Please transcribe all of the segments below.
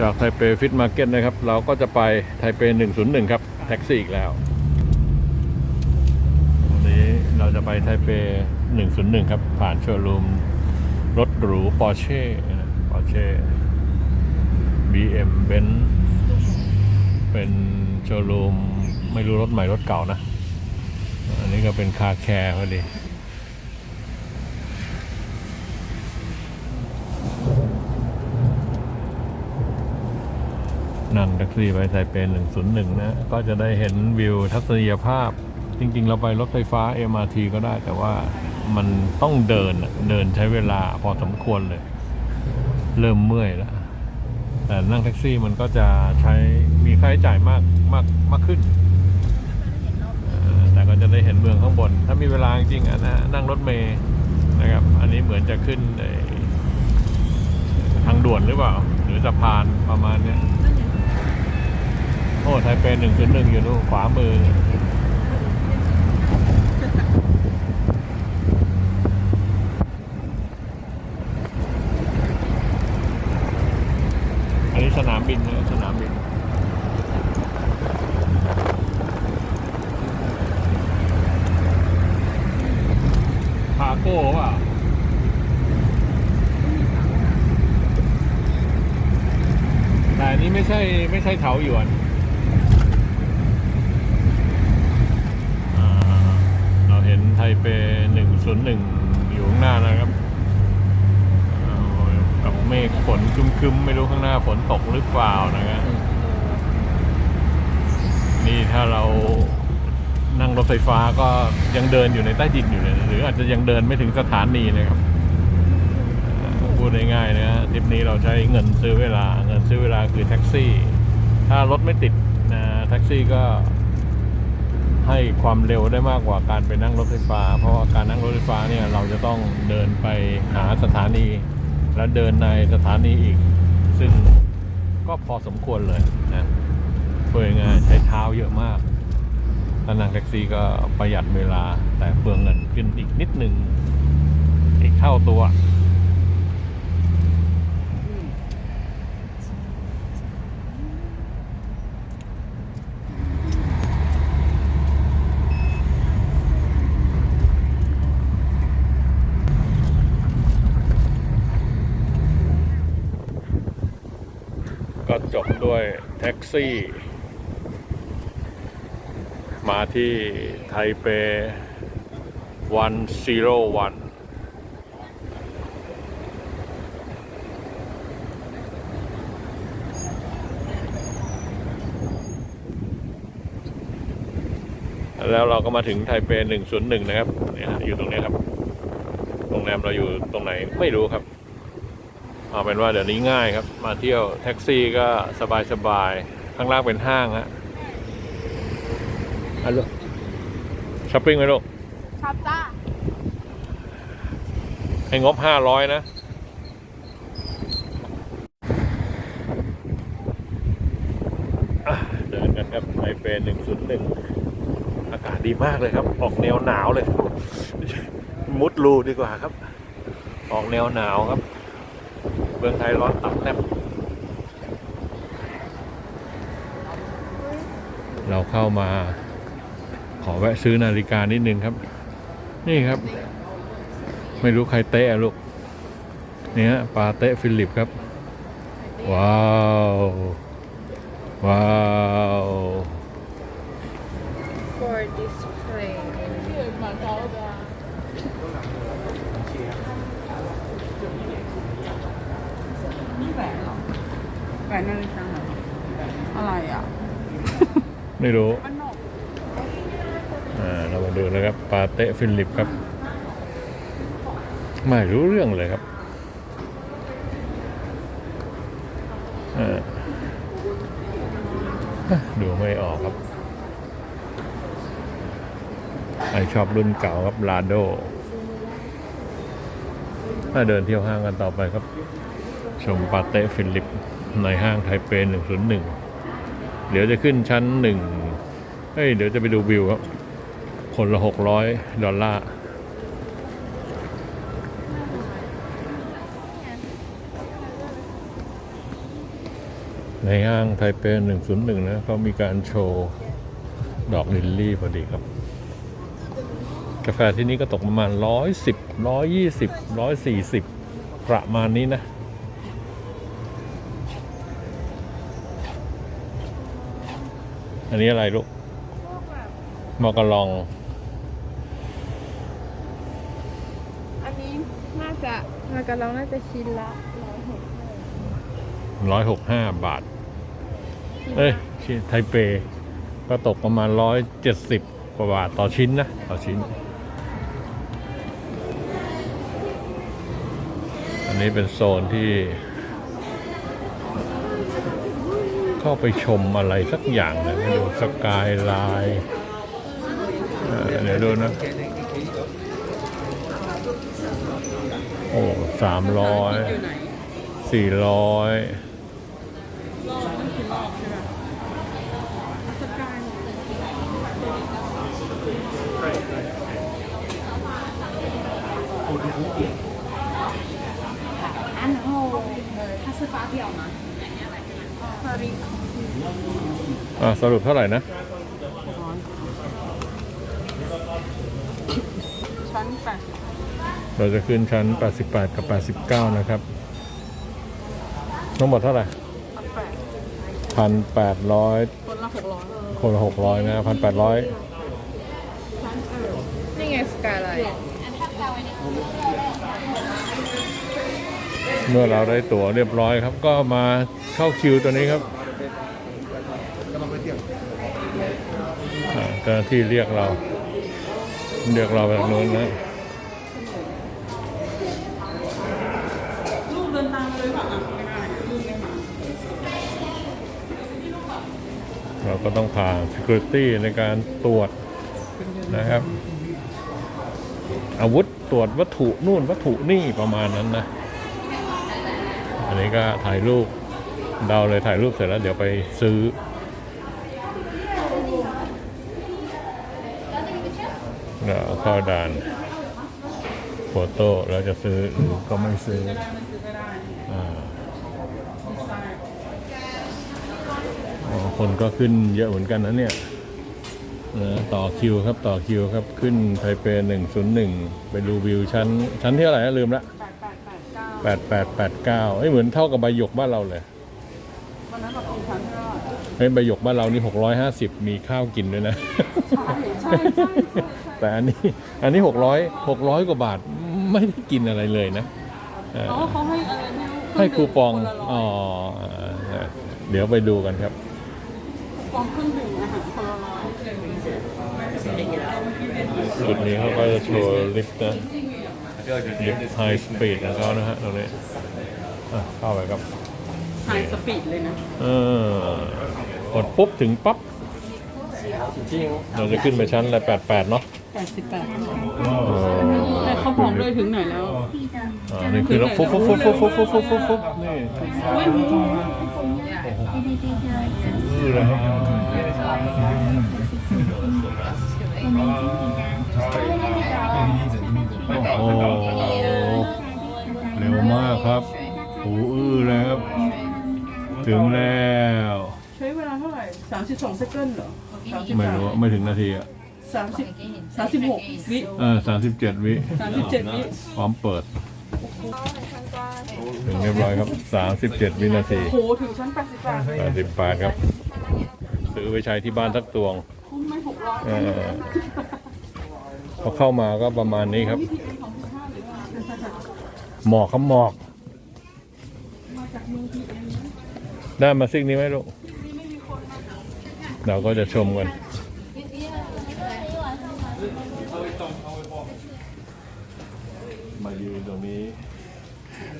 จากไทเปฟิตมาร์เก็ตนะครับ เราก็จะไปไทเป 101 ครับ แท็กซี่อีกแล้ว วันนี้เราจะไปไทเป 101 ครับ ผ่านโชว์รูม รถหรูปอร์เช่ปอร์เช่ BM Benz เป็นโชว์รูม ไม่รู้รถใหม่รถเก่านะ อันนี้ก็เป็นคาแคร์พอดี นั่งแท็กซี่ไปไทเป101 นะ ก็จะได้เห็นวิวทัศนียภาพ จริง ๆ เราไปรถไฟฟ้า MRT ก็ได้ แต่ว่ามันต้องเดินเดินใช้เวลาพอสมควรเลย เริ่มเมื่อยแล้วแต่นั่งแท็กซี่มันก็จะใช้มีค่าใช้จ่ายมากมากมากขึ้น แต่ก็จะได้เห็นเมืองข้างบน ถ้ามีเวลาจริงๆอะนะนั่งรถเมย์นะครับ อันนี้เหมือนจะขึ้นทางด่วนหรือเปล่า หรือสะพานประมาณเนี้ย โอ้ไทยเป็นหนึ่งศูนย์หนึ่งอยู่นู่นขวามือ อันนี้สนามบินนะสนามบินพาโก้เปล่าแต่อันนี้ไม่ใช่ไม่ใช่เถาหยวน อ่าเราเห็นไทเป 101 อยู่ข้างหน้านะครับอ่ากับเมฆฝนครึมๆ ไม่รู้ข้างหน้าฝนตกหรือเปล่านะครับนี่ ถ้าเรานั่งรถไฟฟ้าก็ยังเดินอยู่ในใต้ดินอยู่เลยหรืออาจจะยังเดินไม่ถึงสถานีนะครับพูดง่ายๆนะฮะทริปนี้เราใช้เงินซื้อเวลา เงินซื้อเวลาคือแท็กซี่ ถ้ารถไม่ติดนะแท็กซี่ก็ให้ความเร็วได้มากกว่าการไปนั่งรถไฟฟ้า เพราะว่าการนั่งรถไฟฟ้าเนี่ยเราจะต้องเดินไปหาสถานี แล้วเดินในสถานีอีก ซึ่งก็พอสมควรเลยนะ เพื่อง่ายๆใช้เท้าเยอะมากถ้านั่งแท็กซี่ก็ประหยัดเวลาแต่เปลืองเงินขึ้นอีกนิดหนึ่งอีกเท่าตัวก็จบด้วยแท็กซี่ มาที่ไทเปวันซีโร่วันแล้วเราก็มาถึงไทเป 101 นะครับเนี่ยอยู่ตรงนี้ครับ โรงแรมเราอยู่ตรงไหนไม่รู้ครับ เอาเป็นว่าเดี๋ยวนี้ง่ายครับ มาเที่ยวแท็กซี่ก็สบายสบายๆข้างล่างเป็นห้างฮะ ฮัลโหลช้อปปิ้งไหมลูกชอบจ้าให้งบห้าร้อยนะอะเดินกันครับไทเปหนึ่งศูนย์หนึ่งอากาศดีมากเลยครับ ออกแนวหนาวเลย มุดรูดีกว่าครับ ออกแนวหนาวครับเมืองไทยร้อนตับแนบเราเข้ามา ขอแวะซื้อนาฬิกานิดนึงครับ นี่ครับ ไม่รู้ใครเตะอะลูกเนี่ยปาเตะฟิลิปครับ ว้าว ว้าว for display นี่แหวนเหรอแหวนนาฬิกาเหรออะไรอะ ไม่รู้มันหนก อ่า เรามา ดูนะครับปาเตะฟิลิปครับ ไม่รู้เรื่องเลยครับดูไม่ออกครับไอชอบรุ่นเก่าครับลาโดถ้าเดินเที่ยวห้างกันต่อไปครับ ชมปาเต้ฟิลิปในห้างไทเป 101 เดี๋ยวจะขึ้นชั้นหนึ่งเฮ้ย เดี๋ยวจะไปดูวิวครับ คนละ 600 ดอลลาร์ในห้างไทเป101 นะเขามีการโชว์ ดอกลิลลี่พอดีครับ กาแฟที่นี่ก็ตกประมาณ 110 120 140 ประมาณนี้นะอันนี้อะไรลูกมอกะลอง้น่าจะมากระลองน่าจะชิ้นละร้อยหก165บาท เอ้ยชิ้นไทเป ก็ตกประมาณ170กว่าบาทต่อชิ้นนะ ต่อชิ้น อันนี้เป็นโซนที่ เข้าไปชมอะไรสักอย่างนะไม่ดูสกายไลน์เดี๋ยวดูนะ โอ้สามร้อยสี่ร้อยสรุปเท่าไหร่นะ เราจะขึ้นชั้น 88 กับ 89 นะครับทั้งหมดเท่าไหร่พันแปด1,800คนละหกร้อยคนละ600นะ1,800ชั้นเออนี่ไงสกายไลน์เมื่อเราได้ตั๋วเรียบร้อยครับ ก็มาเข้าคิวตัวนี้ครับอ่าเจ้าหน้าที่เรียกเรา เรียกเราไปทางโน้นนะ ก็ต้องผ่าน security ในการตรวจนะครับ อาวุธตรวจวัตถุนู่นวัตถุนี่ประมาณนั้นนะ อันนี้ก็ถ่ายรูปเดาเลยถ่ายรูปเสร็จแล้วเดี๋ยวไปซื้อเดี๋ยวเอาเข้าด่านโฟโต้แล้วจะซื้อหรือก็ไม่ซื้อ ได้มันซื้อไม่ได้ อ่า ดีไซน์ อ๋อ คนก็ขึ้นเยอะเหมือนกันนะเนี่ยนะต่อคิวครับต่อคิวครับขึ้นไทเปหนึ่งศูนย์หนึ่งไปดูวิวชั้น ชั้นที่เท่าไหร่นะลืมละแปดแปดแปดเก้าแปดแปดแปดเก้าเอ้ยเหมือนเท่ากับใบหยกบ้านเราเลยวันนั้นเราเป็นชั้นที่ว่าเฮ้ยใบหยกบ้านเรานี่หกร้อยห้าสิบมีข้าวกินด้วยนะ ใช่ใช่ใช่ใช่ใช่แต่อันนี้อันนี้หกร้อยหกร้อยกว่าบาทไม่ได้กินอะไรเลยนะเอออ๋อเขาให้อะไรไม่รู้ให้คูปองคนละร้อ๋ออยเดี๋ยวไปดูกันครับ คูปองเครื่องดื่มอาหารคนละร้อยจุดนี้เขาก็จะโชว์ลิฟต์นะลิฟต์ไฮสปีดของเขานะฮะตรงนี้อะเข้าไปครับไฮสปีดเลยนะเออกดปุ๊บถึงปั๊บเราจะขึ้นไปชั้นอะไรแปดแปดเนาะ แปดสิบแปดเออแต่เขาบอกด้วยถึงไหนแล้วอ่านี่คือแล้วฟุ๊บฟุ๊บฟุ๊บฟุ๊บฟุ๊บฟุ๊บฟุ๊บฟุ๊บฟุ๊บนี่อุ้ยอือเลยครับโอ้โหเร็วมากครับหูอื้อเลยครับ ถึงแล้ว ใช้เวลาเท่าไหร่สามสิบสองเซคันด์เหรอสามสิบไม่รู้ไม่ถึงนาทีอะ สามสิบสามสิบหกวิเออสามสิบเจ็ดวิสามสิบเจ็ดวิพร้อมเปิด ถึงเรียบร้อยครับสามสิบเจ็ดวินาทีโหถึงชั้นแปดสิบแปดเลยแปดสิบแปดครับ ซื้อไปใช้ที่บ้านสักตวงคุ้มไหม่หกร้อยเออพอเข้ามาก็ประมาณนี้ครับ หมอกครับหมอก ได้มาซิกนี้ไหมลูกเราก็จะชมกัน มายื นตรงนี้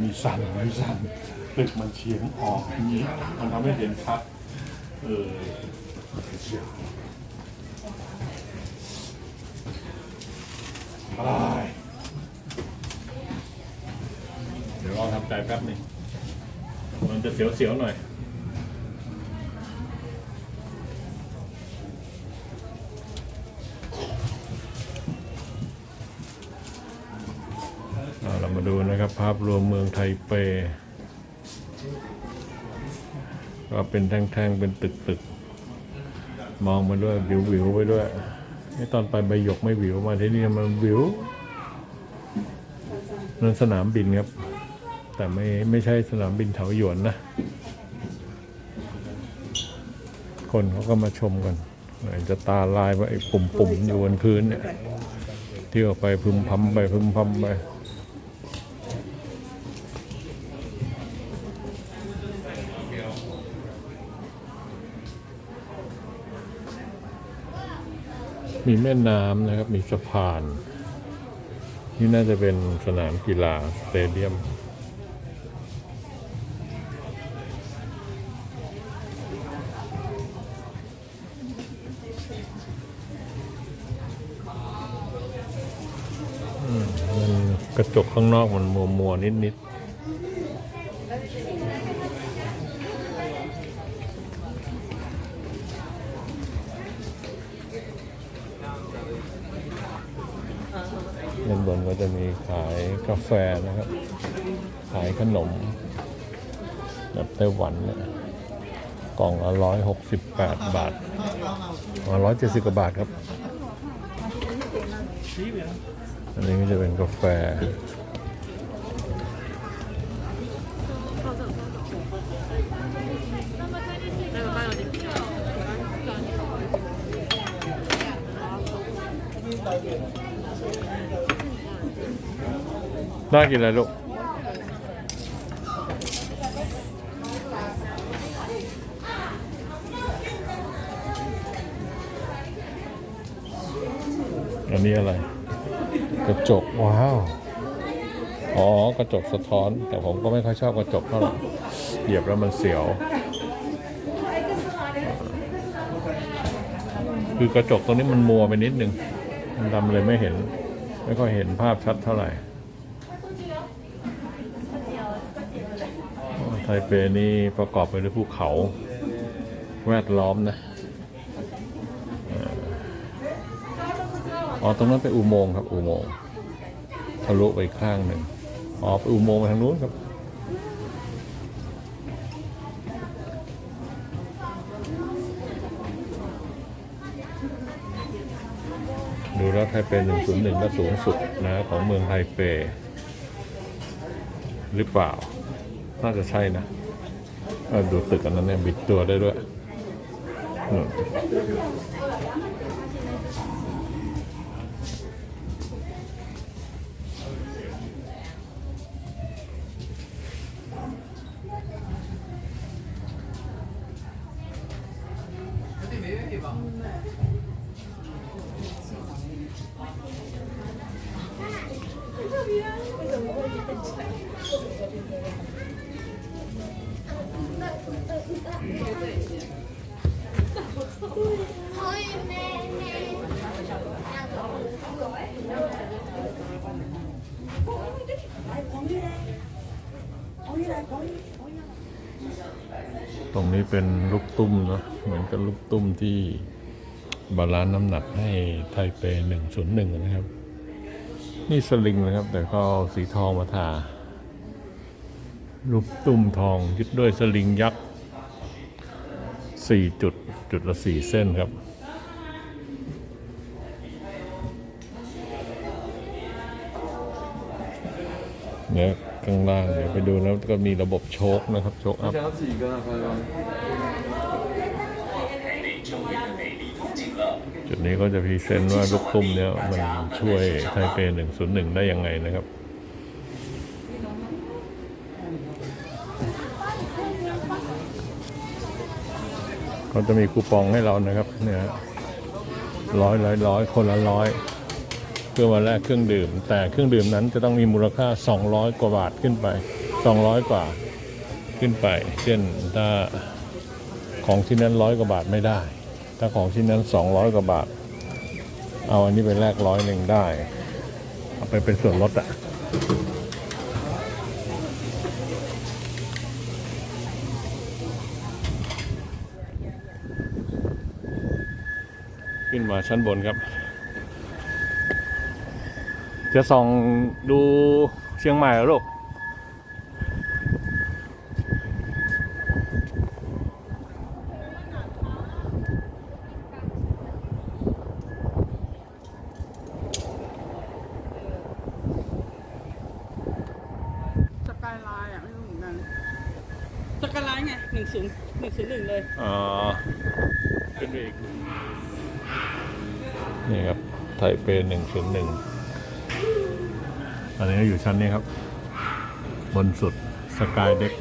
มีสั่นมีสั่นตึกมันเฉียงออกอย่างนี้มันทำให้เห็นชัดเออเฉียงไปเดี๋ยวลองทำใจแป๊บหนึงมันจะเสียวๆหน่อย เอาเรามาดูนะครับ ภาพรวมเมืองไทเป ก็เป็นแท่งๆ เป็นตึกๆ มองมาด้วยวิวๆไปด้วยนี่ตอนไปใบหยกไม่วิวมาที่นี่มันวิวนั่นสนามบินครับ แต่ไม่ไม่ใช่สนามบินเถาหยวนนะ คนเขาก็มาชมกันอาจะตาลายว่าไอ้ปุ่มๆอยู่บนพื้นเนี่ย เที่ยวไปพึมพำไปพึมพำไป มีแม่น้ำนะครับ มีสะพาน นี่น่าจะเป็นสนามกีฬาสเตเดียมมันกระจกข้างนอกมันมัวมัวนิดนิดด้านบนก็จะมีขาย กาแฟนะครับ ขายขนม แบบไต้หวันเนี่ยกล่องละร้อยหกสิบแปดบาทร้อยเจ็ดสิบกว่าบาทครับ อันนี้ก็จะเป็นกาแฟ น่ากินอะไรลูกอันนี้อะไร กระจก ว้าว อ๋อ กระจกสะท้อน แต่ผมก็ไม่ค่อยชอบกระจกเท่าไหร่เหยียบแล้วมันเสียว คือกระจกตรงนี้มันมัวไปนิดนึง มันดำเลยไม่เห็น ไม่ค่อยเห็นภาพชัดเท่าไหร่ ไทเปนี่ประกอบไปด้วยภูเขาแวดล้อมนะอ๋อตรงนั้นเป็นอุโมงค์ครับ อุโมงค์ทะลุไปข้างหนึ่งอ๋อไปอุโมงค์ไปทางนู้นครับดูแล้วไทเป101ก็สูงสุดนะของเมืองไทเป หรือเปล่า น่าจะใช่นะดูตึกอันนั้นเนี่ยบิดตัวได้ด้วยนู่น ตรงนี้เป็นลูกตุ้มเนะเหมือนกับลูกตุ้มที่บาลานซ์น้ำหนักให้ไทเป101นะครับ นี่สลิงนะครับ แต่เขาเอาสีทองมาทาลูกตุ้มทองยึดด้วยสลิงยักษ์สี่จุดจุดละสี่เส้นครับ เนี่ยข้างล่างเนี่ยไปดูแล้วก็มีระบบโชคนะครับโชคอัพจุดนี้ก็จะพรีเซนต์ว่าลูกตุ้มเนี่ยมันช่วยไทเปหนึ่งศูนย์หนึ่งได้ยังไงนะครับเขาจะมีคูปองให้เรานะครับเนี่ยร้อยร้อยร้อยคนละร้อย เพื่อมาแลกเครื่องดื่ม แต่เครื่องดื่มนั้นจะต้องมีมูลค่า 200 กว่าบาทขึ้นไป 200 กว่าขึ้นไป เช่นถ้าของชิ้นนั้นร้อยกว่าบาทไม่ได้ ถ้าของชิ้นนั้น 200 กว่าบาท เอาอันนี้ไปแลกร้อยหนึ่งได้เอาไปเป็นส่วนลดอะขึ้นมาชั้นบนครับ จะส่องดูเชียงใหม่แล้วลูกสกายไลน์อะไม่รู้เหมือนกันสกายไลน์ไงหนึ่งศูนย์หนึ่งศูนย์หนึ่งเลย อ๋อนี่ครับไทยเป็นหนึ่งศูนย์หนึ่ง อันนี้อยู่ชั้นนี้ครับ บนสุดสกายเด็ก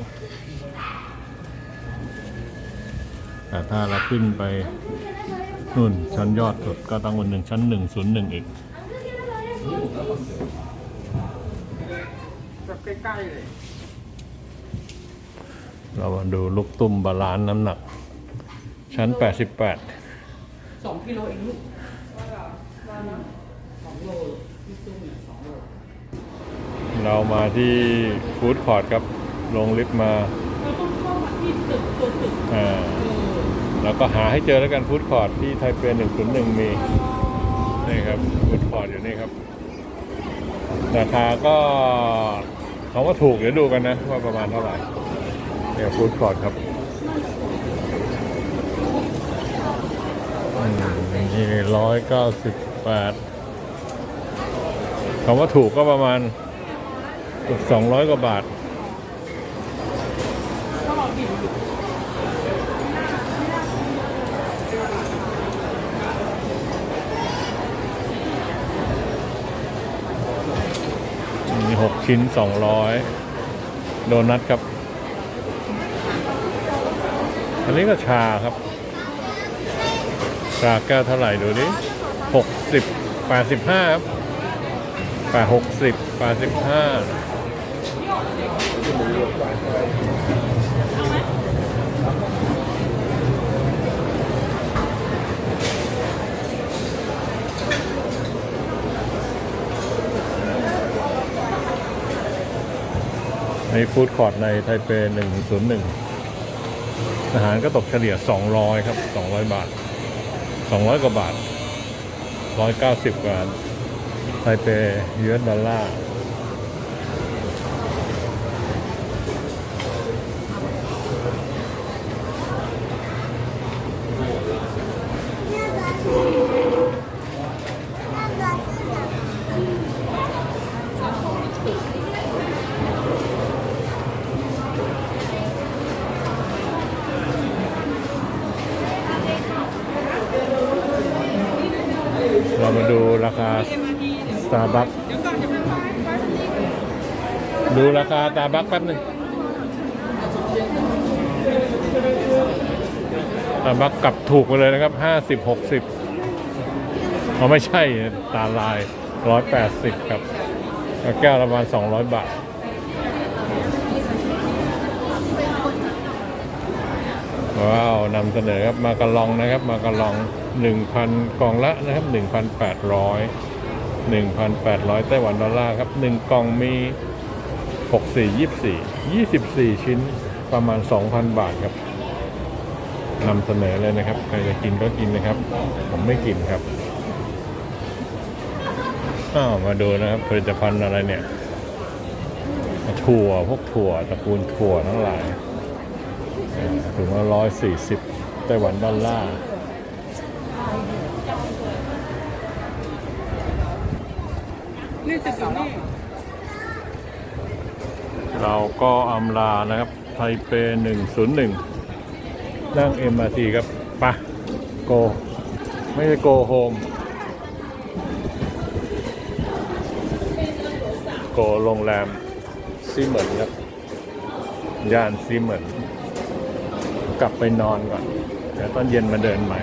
แต่ถ้าเราขึ้นไปนู่นชั้นยอดสุดก็ต้องบนหนึ่งชั้นหนึ่งศูนย์หนึ่งอีกแบบใกล้ๆเลยเรามาดูลูกตุ้มบาลานซ์น้ำหนัก ชั้น 88สองกิโลเองลูกสองโลพี่ตุ้มเนี่ยสองโล เรามาที่ฟู้ดคอร์ทครับ ลงลิฟต์มาเราต้องเข้ามาที่ตึกตัวตึกอ่าเออแล้วก็หาให้เจอแล้วกันฟู้ดคอร์ทที่ไทเป101 มีนี่ครับฟู้ดคอร์ทอยู่นี่ครับ ราคาก็เขาว่าถูกเดี๋ยวดูกันนะ ว่าประมาณเท่าไหร่เนี่ยฟู้ดคอร์ทครับอืมนี่ร้อยเก้าสิบแปดคำว่าถูกก็ประมาณ สองร้อยกว่าบาท มีหกชิ้นสองร้อยโดนัทครับ อันนี้ก็ชาครับ ชาแก้วเท่าไหร่ดูดิหกสิบแปดสิบห้าครับ แปดหกสิบแปดสิบห้าในฟู้ดคอร์ทในไทเปหนึ่งศูนย์หนึ่งอาหารก็ตกเฉลี่ยสองร้อยครับสองร้อยบาทสองร้อยกว่าบาทร้อยเก้าสิบกว่า ไทเปยูเอสดอลลาร์ เรามาดูราคา Starbucks เดี๋ยวก่อนจะไปไปไปดูราคา Starbucks แป๊บหนึ่ง Starbucks กลับถูกไปเลยนะครับห้าสิบหกสิบเขาไม่ใช่ตาลายร้อยแปดสิบครับแล้วแก้วละประมาณสองร้อยบาทว้าวนำเสนอครับมากระลองนะครับมากระลองหนึ่งพันกล่องละนะครับห นึ่งพันแปดร้อยหนึ่งพันแปดร้อยไต้หวันดอลลาร์ครับหนึ่งกล่องมีหกสี่ยี่สี่ยี่สิบสี่ชิ้นประมาณสองพันบาทครับนำเสนอเลยนะครับ ใครจะกินก็กินนะครับ ผมไม่กินครับ อ้าว มาดูนะครับ ผลิตภัณฑ์อะไรเนี่ย ถั่วพวกถั่วตระกูลถั่วทั้งหลายถึงว่าร้อยสี่สิบไต้หวันดอลลาร์ นี่จะอยู่นี่เราก็อำลานะครับ ไทเปหนึ่งศูนย์หนึ่งนั่ง MRT ครับปะโก ไม่ใช่โกโฮม โกโรงแรมซีเหมือนครับ ย่านซีเหมือน กลับไปนอนก่อน เดี๋ยวตอนเย็นมาเดินใหม่